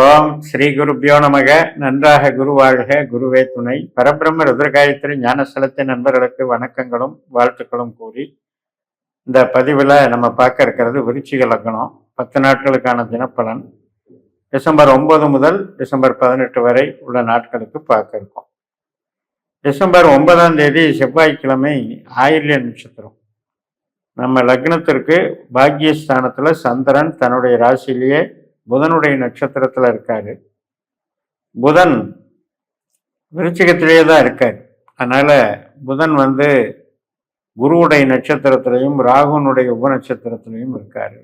ஓம் ஸ்ரீ குருப்பியோ நமக. நன்றாக குரு வாழ்க குருவே துணை. பரபிரம்ம ருத்ரகாயத்ரி ஞானஸ்தலத்தின் நண்பர்களுக்கு வணக்கங்களும் வாழ்த்துக்களும் கூறி இந்த பதிவில் நம்ம பார்க்க இருக்கிறது விருச்சிக லக்னம். பத்து நாட்களுக்கான தினப்பலன். டிசம்பர் ஒன்பது முதல் டிசம்பர் பதினெட்டு வரை உள்ள நாட்களுக்கு பார்க்க இருக்கோம். டிசம்பர் ஒன்பதாம் தேதி செவ்வாய்க்கிழமை ஆயில்ய நட்சத்திரம். நம்ம லக்னத்திற்கு பாக்யஸ்தானத்தில் சந்திரன் தன்னுடைய ராசியிலேயே புதனுடைய நட்சத்திரத்தில் இருக்காரு. புதன் விருச்சிகத்திலேயே தான் இருக்கார். அதனால் புதன் வந்து குருவுடைய நட்சத்திரத்திலையும் ராகுனுடைய உபநட்சத்திரத்திலையும் இருக்கார்.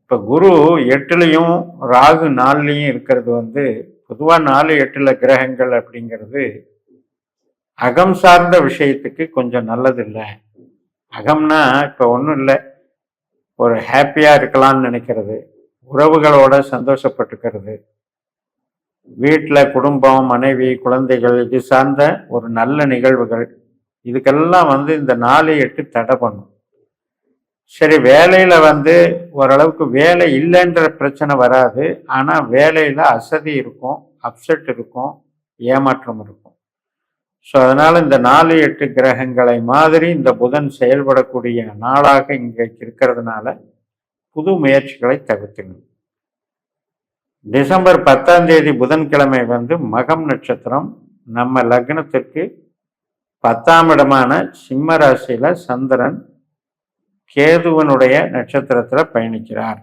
இப்போ குரு எட்டுலையும் ராகு நாலுலையும் இருக்கிறது வந்து பொதுவாக நாலு எட்டில் கிரகங்கள் அப்படிங்கிறது அகம் சார்ந்த விஷயத்துக்கு கொஞ்சம் நல்லதில்லை. அகம்னா இப்போ ஒன்றும் இல்லை. ஒரு ஹாப்பியாக இருக்கலாம்னு நினைக்கிறது. உறவுகளோட சந்தோஷப்பட்டுக்கிறது. வீட்டில் குடும்பம் மனைவி குழந்தைகள் இது சார்ந்த ஒரு நல்ல நிகழ்வுகள். இதுக்கெல்லாம் வந்து இந்த நாலு எட்டு தடை பண்ணும். சரி வேலையில் வந்து ஓரளவுக்கு வேலை இல்லைன்ற பிரச்சனை வராது. ஆனால் வேலையில் அசதி இருக்கும் அப்செட் இருக்கும் ஏமாற்றம் இருக்கும். ஸோ அதனால் இந்த நாலு எட்டு கிரகங்களை மாதிரி இந்த புதன் செயல்படக்கூடிய நாளாக இங்கே இருக்கிறதுனால புது முயற்சிகளை தவிர்த்துக்கணும் டிசம்பர் பத்தாம் தேதி புதன்கிழமை வந்து மகம் நட்சத்திரம் நம்ம லக்னத்திற்கு பத்தாம் இடமான சிம்மராசியில சந்திரன் கேதுவனுடைய நட்சத்திரத்தில் பயணிக்கிறார்.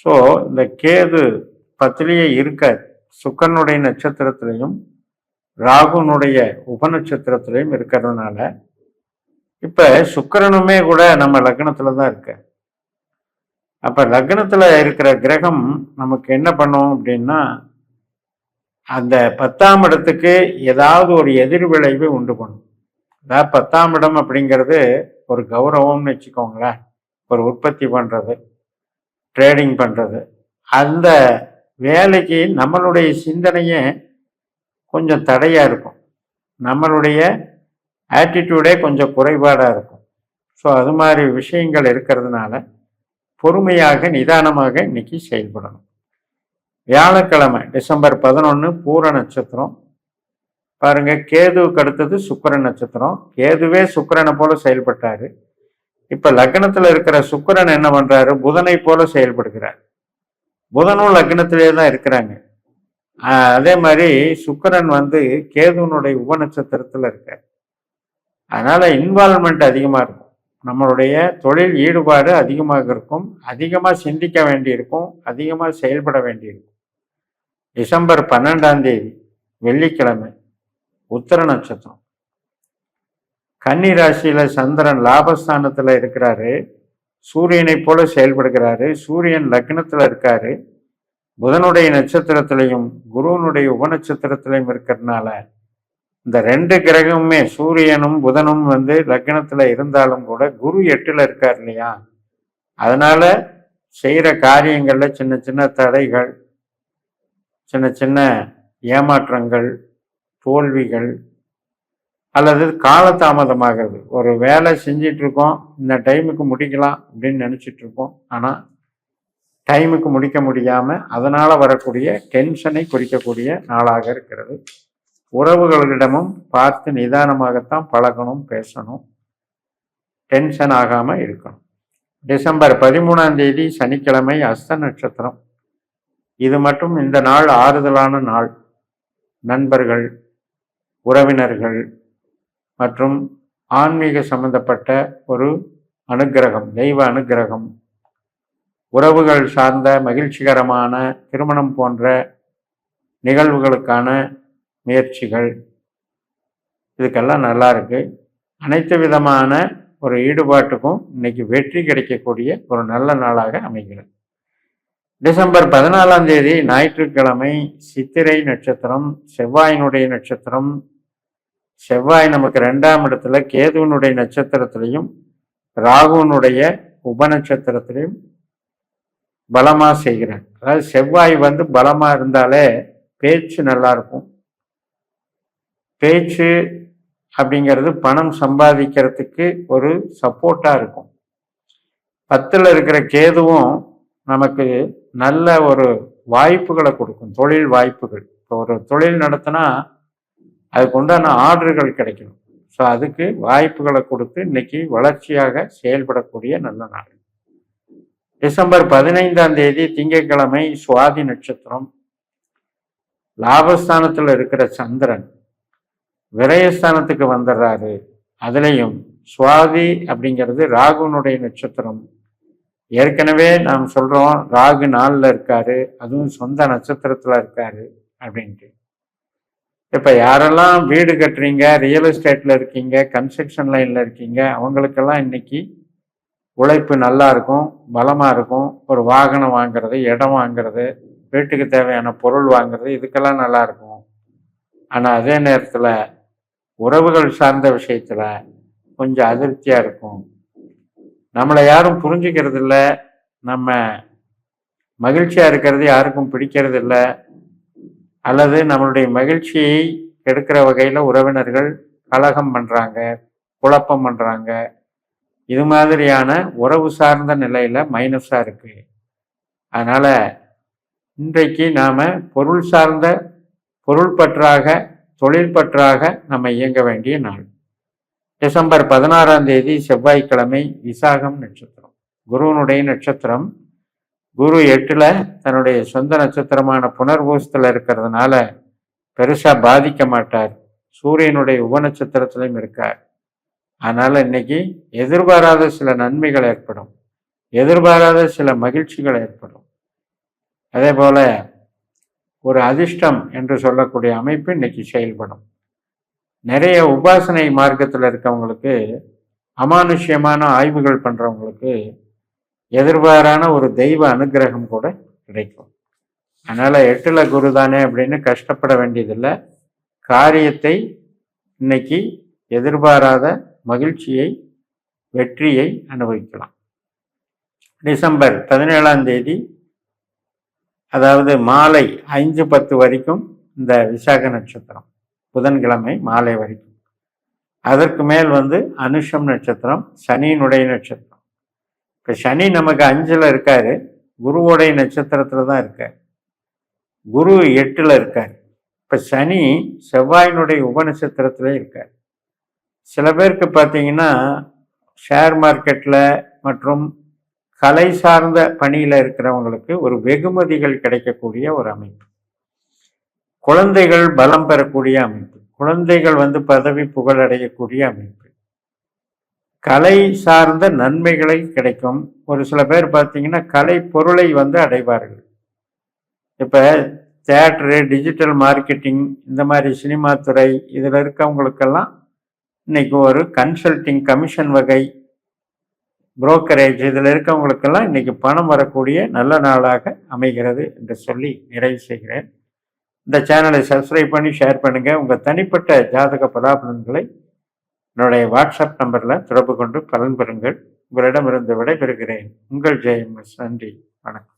ஸோ இந்த கேது பத்திலேயே இருக்க சுக்கனுடைய நட்சத்திரத்திலையும் ராகுனுடைய உபநட்சத்திரத்திலையும் இருக்கிறதுனால இப்போ சுக்கிரனுமே கூட நம்ம லக்னத்தில் தான் இருக்கேன் அப்போ லக்னத்தில் இருக்கிற கிரகம் நமக்கு என்ன பண்ணும் அப்படின்னா அந்த பத்தாம் இடத்துக்கு ஏதாவது ஒரு எதிர்விளைவை உண்டு பண்ணும். அதாவது பத்தாம் இடம் அப்படிங்கிறது ஒரு கௌரவம்னு வச்சுக்கோங்களேன். ஒரு உற்பத்தி பண்ணுறது ட்ரேடிங் பண்ணுறது அந்த வேலைக்கு நம்மளுடைய சிந்தனையே கொஞ்சம் தடையாக இருக்கும். நம்மளுடைய ஆட்டிடியூடே கொஞ்சம் குறைபாடாக இருக்கும். ஸோ அது மாதிரி விஷயங்கள் இருக்கிறதுனால பொறுமையாக நிதானமாக இன்னைக்கு செயல்படணும். வியாழக்கிழமை டிசம்பர் பதினொன்று பூர நட்சத்திரம். பாருங்க கேதுவுக்கு அடுத்தது சுக்கிர நட்சத்திரம். கேதுவே சுக்கரனை போல செயல்பட்டாரு. இப்ப லக்னத்துல இருக்கிற சுக்கரன் என்ன பண்றாரு? புதனை போல செயல்படுகிறார். புதனும் லக்னத்திலே தான் இருக்கிறாங்க. அதே மாதிரி சுக்கரன் வந்து கேதுவனுடைய உப நட்சத்திரத்துல இருக்கார். அதனால இன்வால்மெண்ட் அதிகமா இருக்கும். நம்மளுடைய தொழில் ஈடுபாடு அதிகமாக இருக்கும். அதிகமாக சிந்திக்க வேண்டியிருக்கும். அதிகமாக செயல்பட வேண்டியிருக்கும். டிசம்பர் பன்னெண்டாம் தேதி வெள்ளிக்கிழமை உத்தர நட்சத்திரம். கன்னி ராசியில் சந்திரன் லாபஸ்தானத்தில் இருக்கிறாரு. சூரியனை போல செயல்படுகிறாரு. சூரியன் லக்னத்தில் இருக்காரு. புதனுடைய நட்சத்திரத்திலையும் குருவனுடைய உபநட்சத்திரத்திலையும் இருக்கிறதுனால இந்த ரெண்டு கிரகமுமே சூரியனும் புதனும் வந்து லக்னத்துல இருந்தாலும் கூட குரு எட்டுல இருக்கார் இல்லையா? அதனால செய்யற காரியங்கள்ல சின்ன சின்ன தடைகள் சின்ன சின்ன ஏமாற்றங்கள் தோல்விகள் அல்லது காலதாமதமாகிறது. ஒரு வேலை செஞ்சிட்டு இருக்கோம் இந்த டைமுக்கு முடிக்கலாம் அப்படின்னு நினைச்சிட்டு இருக்கோம் ஆனா டைமுக்கு முடிக்க முடியாம அதனால வரக்கூடிய டென்ஷனை குறிக்கக்கூடிய நாளாக இருக்கிறது. உறவுகளிடமும் பார்த்து நிதானமாகத்தான் பழகணும் பேசணும். டென்ஷன் ஆகாமல் இருக்கணும். டிசம்பர் பதிமூணாம் தேதி சனிக்கிழமை அஸ்த நட்சத்திரம். இது மட்டும் இந்த நாள் ஆறுதலான நாள். நண்பர்கள் உறவினர்கள் மற்றும் ஆன்மீக சம்பந்தப்பட்ட ஒரு அனுக்கிரகம் தெய்வ அனுக்கிரகம் உறவுகள் சார்ந்த மகிழ்ச்சிகரமான திருமணம் போன்ற நிகழ்வுகளுக்கான முயற்சிகள். இதுக்கெல்லாம் நல்லா இருக்கு. அனைத்து விதமான ஒரு ஈடுபாட்டுக்கும் இன்னைக்கு வெற்றி கிடைக்கக்கூடிய ஒரு நல்ல நாளாக அமைகிறது. டிசம்பர் பதினாலாம் தேதி ஞாயிற்றுக்கிழமை சித்திரை நட்சத்திரம் செவ்வாயினுடைய நட்சத்திரம். செவ்வாய் நமக்கு ரெண்டாம் இடத்துல கேதுவனுடைய நட்சத்திரத்திலையும் ராகுனுடைய உப நட்சத்திரத்திலையும் பலமா செய்கிறார். அதாவது செவ்வாய் வந்து பலமாக இருந்தாலே பேச்சு நல்லா இருக்கும். பேச்சு அப்படிங்கிறது பணம் சம்பாதிக்கிறதுக்கு ஒரு சப்போர்ட்டாக இருக்கும். பத்தில் இருக்கிற கேதுவும் நமக்கு நல்ல ஒரு வாய்ப்புகளை கொடுக்கும் தொழில் வாய்ப்புகள். இப்போ ஒரு தொழில் நடத்தினா அதுக்கு உண்டான ஆர்டர்கள் கிடைக்கணும். ஸோ அதுக்கு வாய்ப்புகளை கொடுத்து இன்னைக்கு வளர்ச்சியாக செயல்படக்கூடிய நல்ல நாள். டிசம்பர் பதினைந்தாம் தேதி திங்கட்கிழமை சுவாதி நட்சத்திரம். லாபஸ்தானத்தில் இருக்கிற சந்திரன். விரயஸ்தானத்துக்கு வந்துடுறாரு அதுலேயும் சுவாதி அப்படிங்கிறது ராகுனுடைய நட்சத்திரம். ஏற்கனவே நாம் சொல்கிறோம் ராகு நாளில் இருக்காரு அதுவும் சொந்த நட்சத்திரத்தில் இருக்காரு அப்படின்ட்டு. இப்போ யாரெல்லாம் வீடு கட்டுறீங்க ரியல் எஸ்டேட்டில் இருக்கீங்க கன்ஸ்ட்ரக்ஷன் லைனில் இருக்கீங்க அவங்களுக்கெல்லாம் இன்னைக்கு உழைப்பு நல்லா இருக்கும் பலமாக இருக்கும். ஒரு வாகனம் வாங்குறது இடம் வாங்குறது வீட்டுக்கு தேவையான பொருள் வாங்குறது இதுக்கெல்லாம் நல்லா இருக்கும். ஆனால் அதே நேரத்தில் உறவுகள் சார்ந்த விஷயத்தில் கொஞ்சம் அதிருப்தியாக இருக்கும். நம்மளை யாரும் புரிஞ்சுக்கிறது இல்லை நம்ம மகிழ்ச்சியாக இருக்கிறது யாருக்கும் பிடிக்கிறது இல்லை அல்லது நம்மளுடைய மகிழ்ச்சியை கெடுக்கிற வகையில் உறவினர்கள் கலகம் பண்ணுறாங்க குழப்பம் பண்ணுறாங்க இது மாதிரியான உறவு சார்ந்த நிலையில் மைனஸாக இருக்கு. அதனால் இன்றைக்கு நாம் பொருள் சார்ந்த பொருள் பற்றாக தொழில் பற்றாக நம்ம இயங்க வேண்டிய நாள். டிசம்பர் பதினாறாம் தேதி செவ்வாய்க்கிழமை விசாகம் நட்சத்திரம். குருவனுடைய நட்சத்திரம். குரு எட்டுல தன்னுடைய சொந்த நட்சத்திரமான புனர்பூசத்தில் இருக்கிறதுனால பெருசா பாதிக்க மாட்டார். சூரியனுடைய உபநட்சத்திரத்திலையும் இருக்கார். அதனால இன்னைக்கு எதிர்பாராத சில நன்மைகள் ஏற்படும். எதிர்பாராத சில மகிழ்ச்சிகள் ஏற்படும். அதே போல ஒரு அதிர்ஷ்டம் என்று சொல்லக்கூடிய அமைப்பு இன்னைக்கு செயல்படும். நிறைய உபாசனை மார்க்கத்தில் இருக்கவங்களுக்கு அமானுஷ்யமான ஆய்வுகள் பண்ணுறவங்களுக்கு எதிர்பாரான ஒரு தெய்வ அனுகிரகம் கூட கிடைக்கும். அதனால் எட்டுல குரு தானே அப்படின்னு கஷ்டப்பட வேண்டியதில்லை. காரியத்தை இன்னைக்கு எதிர்பாராத மகிழ்ச்சியை வெற்றியை அனுபவிக்கலாம். டிசம்பர் பதினேழாம் தேதி அதாவது மாலை ஐந்து பத்து வரைக்கும் இந்த விசாக நட்சத்திரம் புதன்கிழமை மாலை வரைக்கும். அதற்கு மேல் வந்து அனுஷம் நட்சத்திரம் சனியினுடைய நட்சத்திரம். இப்போ சனி நமக்கு அஞ்சில் இருக்காரு குருவோடைய நட்சத்திரத்தில் தான் இருக்கார். குரு எட்டில் இருக்கார். இப்போ சனி செவ்வாயினுடைய உபநட்சத்திரத்திலே இருக்கார். சில பேருக்கு பார்த்தீங்கன்னா ஷேர் மார்க்கெட்டில் மற்றும் கலை சார்ந்த பணியில் இருக்கிறவங்களுக்கு ஒரு வெகுமதிகள் கிடைக்கக்கூடிய ஒரு அமைப்பு. குழந்தைகள் பலம் பெறக்கூடிய அமைப்பு. குழந்தைகள் வந்து பதவி புகழ் அடையக்கூடிய அமைப்பு. கலை சார்ந்த நன்மைகளை கிடைக்கும். ஒரு சில பேர் பார்த்தீங்கன்னா கலை பொருளை வந்து அடைவார்கள். இப்போ தேட்டரு டிஜிட்டல் மார்க்கெட்டிங் இந்த மாதிரி சினிமா துறை இதில் இருக்கவங்களுக்கெல்லாம் இன்னைக்கு ஒரு கன்சல்டிங் கமிஷன் வகை புரோக்கரேஜ் இதில் இருக்கவங்களுக்கெல்லாம் இன்றைக்கி பணம் வரக்கூடிய நல்ல நாளாக அமைகிறது என்று சொல்லி நிறைவு செய்கிறேன். இந்த சேனலை சப்ஸ்கிரைப் பண்ணி ஷேர் பண்ணுங்கள் உங்கள் தனிப்பட்ட ஜாதக பலாபலன்களை என்னுடைய வாட்ஸ்அப் நம்பரில் தொடர்பு கொண்டு பலன் பெறுங்கள். உங்களிடமிருந்து விடைபெறுகிறேன். உங்கள் ஜெயம் நன்றி. வணக்கம்.